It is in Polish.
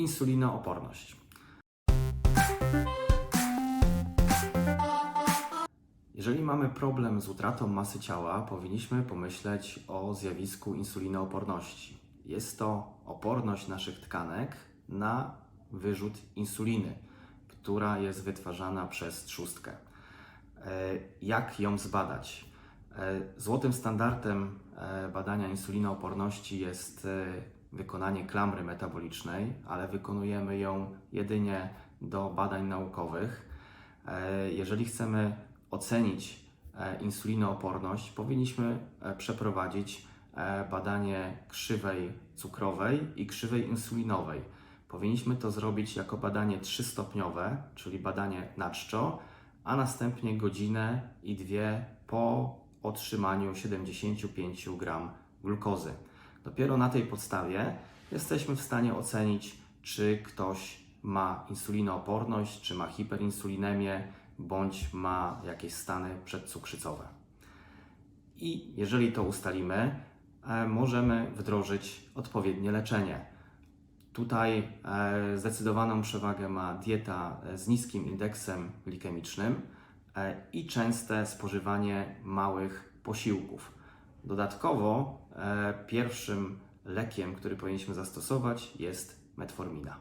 insulinooporność. Jeżeli mamy problem z utratą masy ciała, powinniśmy pomyśleć o zjawisku insulinooporności. Jest to oporność naszych tkanek na wyrzut insuliny, która jest wytwarzana przez trzustkę. E, Jak ją zbadać? E, Złotym standardem e, badania insulinooporności jest wykonanie klamry metabolicznej, ale wykonujemy ją jedynie do badań naukowych. E, Jeżeli chcemy ocenić e, insulinooporność, powinniśmy e, przeprowadzić badanie krzywej cukrowej i krzywej insulinowej. Powinniśmy to zrobić jako badanie trzystopniowe, czyli badanie na czczo, a następnie godzinę i dwie po otrzymaniu 75 gram glukozy. Dopiero na tej podstawie jesteśmy w stanie ocenić, czy ktoś ma insulinooporność, czy ma hiperinsulinemię, bądź ma jakieś stany przedcukrzycowe. I jeżeli to ustalimy, e, możemy wdrożyć odpowiednie leczenie. Tutaj e, zdecydowaną przewagę ma dieta z niskim indeksem glikemicznym e, i częste spożywanie małych posiłków. Dodatkowo e, pierwszym lekiem, który powinniśmy zastosować jest metformina.